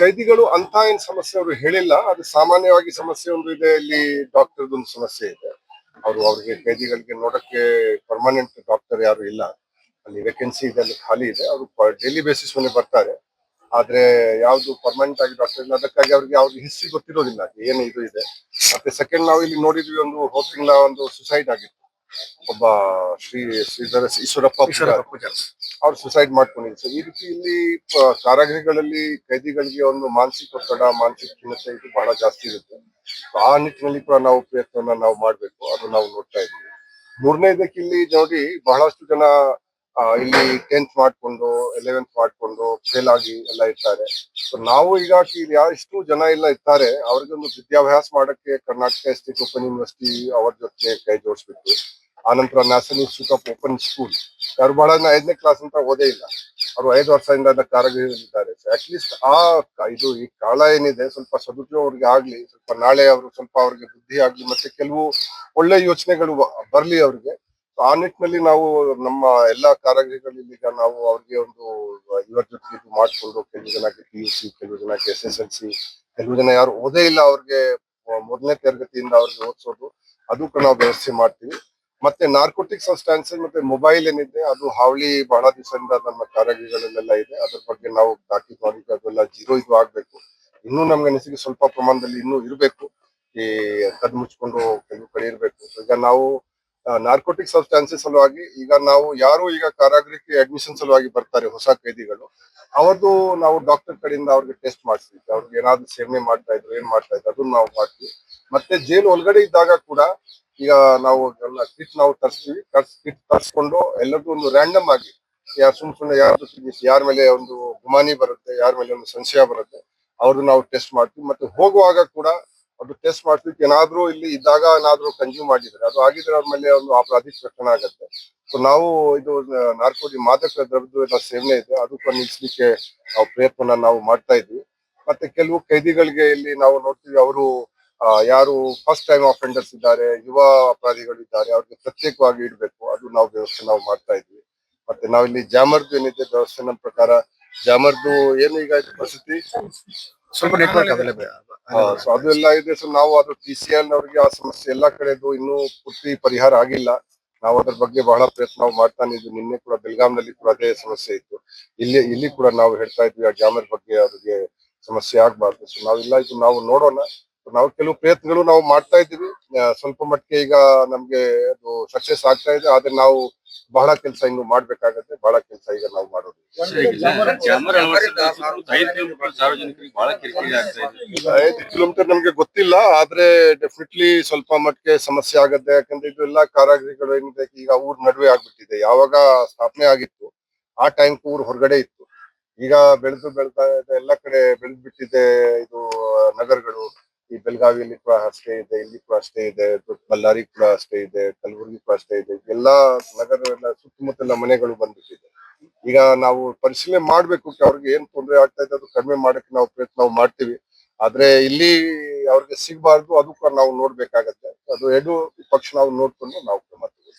ಕೈದಿಗಳು ಅಂತ ಏನ್ ಸಮಸ್ಯೆ ಅವರು ಹೇಳಿಲ್ಲ, ಅದು ಸಾಮಾನ್ಯವಾಗಿ ಸಮಸ್ಯೆ ಒಂದು ಇದೆ, ಇಲ್ಲಿ ಡಾಕ್ಟರ್ ಒಂದು ಸಮಸ್ಯೆ ಇದೆ. ಅವರು ಅವ್ರಿಗೆ ಕೈದಿಗಳಿಗೆ ನೋಡಕ್ಕೆ ಪರ್ಮನೆಂಟ್ ಡಾಕ್ಟರ್ ಯಾರು ಇಲ್ಲ. ಅಲ್ಲಿ ವೇಕೆನ್ಸಿ ಇದೆ, ಅಲ್ಲಿ ಖಾಲಿ ಇದೆ, ಅವರು ಡೈಲಿ ಬೇಸಿಸ್ ಮೇಲೆ ಬರ್ತಾರೆ. ಆದ್ರೆ ಯಾವ್ದು ಪರ್ಮನೆಂಟ್ ಆಗಿ ಡಾಕ್ಟರ್ ಇಲ್ಲ, ಅದಕ್ಕಾಗಿ ಅವ್ರಿಗೆ ಅವ್ರಿಗೆ ಹಿಸ್ಟ್ರಿ ಗೊತ್ತಿರೋದಿಲ್ಲ ಏನು ಇದು ಇದೆ. ಮತ್ತೆ ಸೆಕೆಂಡ್ ನಾವು ಇಲ್ಲಿ ನೋಡಿದ್ವಿ ಒಂದು ಹೋದ್ ತಿಂಗಳ ಒಂದು ಸುಸೈಡ್ ಆಗಿತ್ತು. ಒಬ್ಬ ಶ್ರೀ ಶ್ರೀಧರ ಈಶ್ವರಪ್ಪ ಪೂಜಾರಿ. ಅವ್ರು ಸುಸೈಡ್ ಮಾಡ್ಕೊಂಡಿದ್ರು. ಸೊ ಈ ರೀತಿ ಇಲ್ಲಿ ಕಾರಾಗೃಹಗಳಲ್ಲಿ ಕೈದಿಗಳಿಗೆ ಒಂದು ಮಾನಸಿಕ ಒತ್ತಡ ಮಾನಸಿಕ ಖಿನ್ನತೆ ಇದು ಬಹಳ ಜಾಸ್ತಿ ಇರುತ್ತೆ. ಆ ನಿಟ್ಟಿನಲ್ಲಿ ಕೂಡ ನಾವು ಪ್ರಯತ್ನ ನಾವು ಮಾಡ್ಬೇಕು. ಅದು ನಾವು ನೋಡ್ತಾ ಇದ್ದೀವಿ. ಮೂರನೇದಕ್ಕೆ ಇಲ್ಲಿ ನೋಡಿ ಬಹಳಷ್ಟು ಜನ ಇಲ್ಲಿ ಟೆಂತ್ ಮಾಡ್ಕೊಂಡು ಎಲೆವೆಂತ್ ಮಾಡ್ಕೊಂಡು ಫೇಲ್ ಆಗಿ ಎಲ್ಲ ಇರ್ತಾರೆ. ಸೊ ನಾವು ಈಗ ಇಷ್ಟು ಜನ ಎಲ್ಲ ಇರ್ತಾರೆ ಅವ್ರಿಗೊಂದು ವಿದ್ಯಾಭ್ಯಾಸ ಮಾಡಕ್ಕೆ ಕರ್ನಾಟಕ ಸ್ಟೇಟ್ ಓಪನ್ ಯೂನಿವರ್ಸಿಟಿ ಅವ್ರ ಜೊತೆ ಕೈ ಜೋಡಿಸ್ಬಿಟ್ಟು ಆನಂತರ National Institute of Open School ಬಹಳ ಐದನೇ ಕ್ಲಾಸ್ ಅಂತ ಓದೇ ಇಲ್ಲ. ಅವರು ಐದು ವರ್ಷದಿಂದ ಅಟ್ ಅಟ್ಲೀಸ್ಟ್ ಆ ಇದು ಈ ಕಾಲ ಏನಿದೆ, ಸ್ವಲ್ಪ ಸದುಪಯೋಗ ಅವ್ರಿಗೆ ಆಗ್ಲಿ, ಸ್ವಲ್ಪ ನಾಳೆ ಅವರು ಸ್ವಲ್ಪ ಅವ್ರಿಗೆ ಬುದ್ಧಿ ಆಗ್ಲಿ, ಮತ್ತೆ ಕೆಲವು ಒಳ್ಳೆ ಯೋಚನೆಗಳು ಬರ್ಲಿ ಅವ್ರಿಗೆ. ಆ ನಿಟ್ಟಿನಲ್ಲಿ ನಾವು ನಮ್ಮ ಎಲ್ಲಾ ಕಾರಾಗೃಹಗಳಲ್ಲಿ ನಾವು ಅವ್ರಿಗೆ ಒಂದು ಇವರ ಜೊತೆ ಇದು ಮಾಡ್ಕೊಂಡು ಕೆಲವು ಜನಕ್ಕೆ ಪಿ ಯು ಸಿ ಕೆಲವು ಜನಕ್ಕೆ ಎಸ್ ಎಸ್ ಎಲ್ ಸಿ ಕೆಲವು ಜನ ಯಾರು ಓದೇ ಇಲ್ಲ ಅವ್ರಿಗೆ, ಮೊದಲನೇ ತರಗತಿಯಿಂದ ಅವ್ರಿಗೆ ಓದಿಸೋದು, ಅದು ನಾವು ವ್ಯವಸ್ಥೆ ಮಾಡ್ತೀವಿ. ಮತ್ತೆ ನಾರ್ಕೋಟಿಕ್ ಸಬ್ಸ್ಟಾನ್ಸ್ ಮತ್ತೆ ಮೊಬೈಲ್ ಏನಿದೆ, ಅದು ಹಾವಳಿ ಬಹಳ ದಿವಸದಿಂದ ನಮ್ಮ ಕಾರಾಗೃಹಗಳಲ್ಲೆಲ್ಲ ಇದೆ. ಅದ್ರ ಬಗ್ಗೆ ನಾವು ತಾಕೀತು ಮಾಡಿ ಅದೆಲ್ಲ ಜೀರೋ ಇದು ಆಗ್ಬೇಕು. ಇನ್ನೂ ನಮ್ಗೆ ಅನಿಸಿಕೆ ಸ್ವಲ್ಪ ಪ್ರಮಾಣದಲ್ಲಿ ಇನ್ನೂ ಇರಬೇಕು. ಈ ಕದ್ ಮುಚ್ಕೊಂಡು ಕೆಲವು ಕಡೆ ಇರಬೇಕು. ಈಗ ನಾವು ನಾರ್ಕೋಟಿಕ್ ಸಬ್ಸ್ಟಾನ್ಸಸ್ ಸಲುವಾಗಿ ಈಗ ನಾವು ಯಾರು ಈಗ ಕಾರಾಗೃಹಕ್ಕೆ ಅಡ್ಮಿಷನ್ ಸಲುವಾಗಿ ಬರ್ತಾರೆ ಹೊಸ ಕೈದಿಗಳು, ಅವ್ರದ್ದು ನಾವು ಡಾಕ್ಟರ್ ಕಡೆಯಿಂದ ಅವ್ರಿಗೆ ಟೆಸ್ಟ್ ಮಾಡಿಸ್ತೀವಿ ಅವ್ರಿಗೆ ಏನಾದ್ರು ಸೇವನೆ ಮಾಡ್ತಾ ಇದ್ರು, ಏನ್ ಮಾಡ್ತಾ ಇದ್ರು, ಅದನ್ನ ನಾವು ಮಾಡ್ತೀವಿ. ಮತ್ತೆ ಜೈಲು ಒಳಗಡೆ ಇದ್ದಾಗ ಕೂಡ ಈಗ ನಾವು ಎಲ್ಲ ಕಿಟ್ ನಾವು ತರಿಸ್ತೀವಿ ಕಿಟ್ ತರಿಸ್ಕೊಂಡು ಎಲ್ಲರಿಗೂ ಒಂದು ರ್ಯಾಂಡಮ್ ಆಗಿ ಯಾರು ಸುಮ್ ಸುಮ್ಮನೆ ಯಾರು ಯಾರ ಮೇಲೆ ಒಂದು ಗುಮಾನಿ ಬರುತ್ತೆ, ಯಾರ ಮೇಲೆ ಒಂದು ಸಂಶಯ ಬರುತ್ತೆ ಅವ್ರದ್ದು ನಾವು ಟೆಸ್ಟ್ ಮಾಡ್ತೀವಿ. ಮತ್ತೆ ಹೋಗುವಾಗ ಕೂಡ ಅದು ಟೆಸ್ಟ್ ಮಾಡ್ತೀವಿ ಏನಾದ್ರೂ ಇಲ್ಲಿ ಇದ್ದಾಗ ಏನಾದ್ರೂ ಕನ್ಸ್ಯೂಮ್ ಮಾಡಿದ್ರೆ, ಅದು ಆಗಿದ್ರೆ ಅವ್ರ ಮೇಲೆ ಒಂದು ಅಪರಾಧಿಕ ಪ್ರಕರಣ ಆಗುತ್ತೆ. ಸೊ ನಾವು ಇದು ನಾರ್ಕೋಟಿ ಮಾದಕ ದ್ರವ್ಯದ ಎಲ್ಲ ಸೇವನೆ ಇದೆ ಅದಕ್ಕೂ ನಿಲ್ಲಿಸಲಿಕ್ಕೆ ನಾವು ಪ್ರಯತ್ನ ನಾವು ಮಾಡ್ತಾ ಇದ್ವಿ. ಮತ್ತೆ ಕೆಲವು ಕೈದಿಗಳಿಗೆ ಇಲ್ಲಿ ನಾವು ನೋಡ್ತೀವಿ, ಅವರು ಯಾರು ಫಸ್ಟ್ ಟೈಮ್ ಅಫೆಂಡರ್ಸ್ ಇದ್ದಾರೆ ಯುವ ಅಪರಾಧಿಗಳು ಇದ್ದಾರೆ ಅವ್ರಿಗೆ ಪ್ರತ್ಯೇಕವಾಗಿ ಇಡಬೇಕು. ಅದು ನಾವು ವ್ಯವಸ್ಥೆ ನಾವು ಮಾಡ್ತಾ ಇದ್ವಿ. ಮತ್ತೆ ನಾವಿಲ್ಲಿ ಜಾಮರ್ದು ಏನಿದೆ ವ್ಯವಸ್ಥೆ ನಮ್ಮ ಪ್ರಕಾರ ಜಾಮರ್ದು ಏನು ಈಗ ಪರಿಸ್ಥಿತಿ? ಸ್ವಲ್ಪ ನೆಟ್ವರ್ಕ್ ಸೊ ಅದು ಎಲ್ಲ ಇದೆ. ಸೊ ನಾವು ಅದು ಟಿ ಸಿ ಎಲ್ ಅವ್ರಿಗೆ ಆ ಸಮಸ್ಯೆ ಎಲ್ಲಾ ಕಡೆದು ಇನ್ನೂ ಪೂರ್ತಿ ಪರಿಹಾರ ಆಗಿಲ್ಲ. ನಾವು ಅದ್ರ ಬಗ್ಗೆ ಬಹಳ ಪ್ರಯತ್ನ ನಾವು ಮಾಡ್ತಾನೆ ಇದ್ವಿ. ನಿನ್ನೆ ಕೂಡ ಬೆಳಗಾಂನಲ್ಲಿ ಕೂಡ ಅದೇ ಸಮಸ್ಯೆ ಇತ್ತು. ಇಲ್ಲಿ ಇಲ್ಲಿ ಕೂಡ ನಾವು ಹೇಳ್ತಾ ಇದ್ವಿ ಆ ಜಾಮರ್ ಬಗ್ಗೆ ಅವ್ರಿಗೆ ಸಮಸ್ಯೆ ಆಗ್ಬಾರ್ದು. ಸೊ ನಾವೆಲ್ಲ ಇದು ನಾವು ನೋಡೋಣ. ನಾವು ಕೆಲವು ಪ್ರಯತ್ನಗಳು ನಾವು ಮಾಡ್ತಾ ಇದ್ದೀವಿ. ಸ್ವಲ್ಪ ಮಟ್ಟಿಗೆ ಈಗ ನಮ್ಗೆ ಅದು ಸಕ್ಸಸ್ ಆಗ್ತಾ ಇದೆ. ಆದ್ರೆ ನಾವು ಬಹಳ ಕೆಲಸ ಇನ್ನು ಮಾಡ್ಬೇಕಾಗತ್ತೆ. ಬಹಳ ಕೆಲಸ ಈಗ ನಾವು ಮಾಡೋದು. ಐದು ಕಿಲೋಮೀಟರ್ ನಮ್ಗೆ ಗೊತ್ತಿಲ್ಲ. ಆದ್ರೆ ಡೆಫಿನೆಟ್ಲಿ ಸ್ವಲ್ಪ ಮಟ್ಟಿಗೆ ಸಮಸ್ಯೆ ಆಗತ್ತೆ. ಯಾಕಂದ್ರೆ ಇದು ಎಲ್ಲಾ ಕಾರಾಗ್ರಿಗಳು ಏನಿದೆ, ಈಗ ಊರ್ ನಡುವೆ ಆಗ್ಬಿಟ್ಟಿದೆ. ಯಾವಾಗ ಸ್ಥಾಪನೆ ಆಗಿತ್ತು, ಆ ಟೈಮ್ ಊರ್ ಹೊರಗಡೆ ಇತ್ತು. ಈಗ ಬೆಳೆದು ಬೆಳ್ತಾ ಎಲ್ಲ ಕಡೆ ಬೆಳೆದ್ಬಿಟ್ಟಿದೆ ಇದು ನಗರಗಳು. ಈ ಬೆಳಗಾವಿಯಲ್ಲಿ ಕೂಡ ಅಷ್ಟೇ ಇದೆ, ಇಲ್ಲಿ ಕೂಡ ಅಷ್ಟೇ ಇದೆ, ಬಳ್ಳಾರಿ ಕೂಡ ಅಷ್ಟೇ ಇದೆ, ಕಲಬುರಗಿ ಕೂಡ ಅಷ್ಟೇ ಇದೆ. ಎಲ್ಲಾ ನಗರ ಸುತ್ತಮುತ್ತಲ ಮನೆಗಳು ಬಂದ್ಬಿಟ್ಟಿದೆ. ಈಗ ನಾವು ಪರಿಶೀಲನೆ ಮಾಡ್ಬೇಕು ಅವ್ರಿಗೆ ಏನ್ ತೊಂದರೆ ಆಗ್ತಾ ಇದೆ ಅದು ಕಡಿಮೆ ಮಾಡಕ್ಕೆ ನಾವು ಪ್ರಯತ್ನ ಮಾಡ್ತೀವಿ. ಆದ್ರೆ ಇಲ್ಲಿ ಅವ್ರಿಗೆ ಸಿಗಬಾರ್ದು, ಅದು ಕೂಡ ನಾವು ನೋಡ್ಬೇಕಾಗತ್ತೆ. ಅದು ಎರಡು ಪಕ್ಷ ನಾವು ನೋಡ್ಕೊಂಡು ನಾವು ಮಾಡ್ತೀವಿ.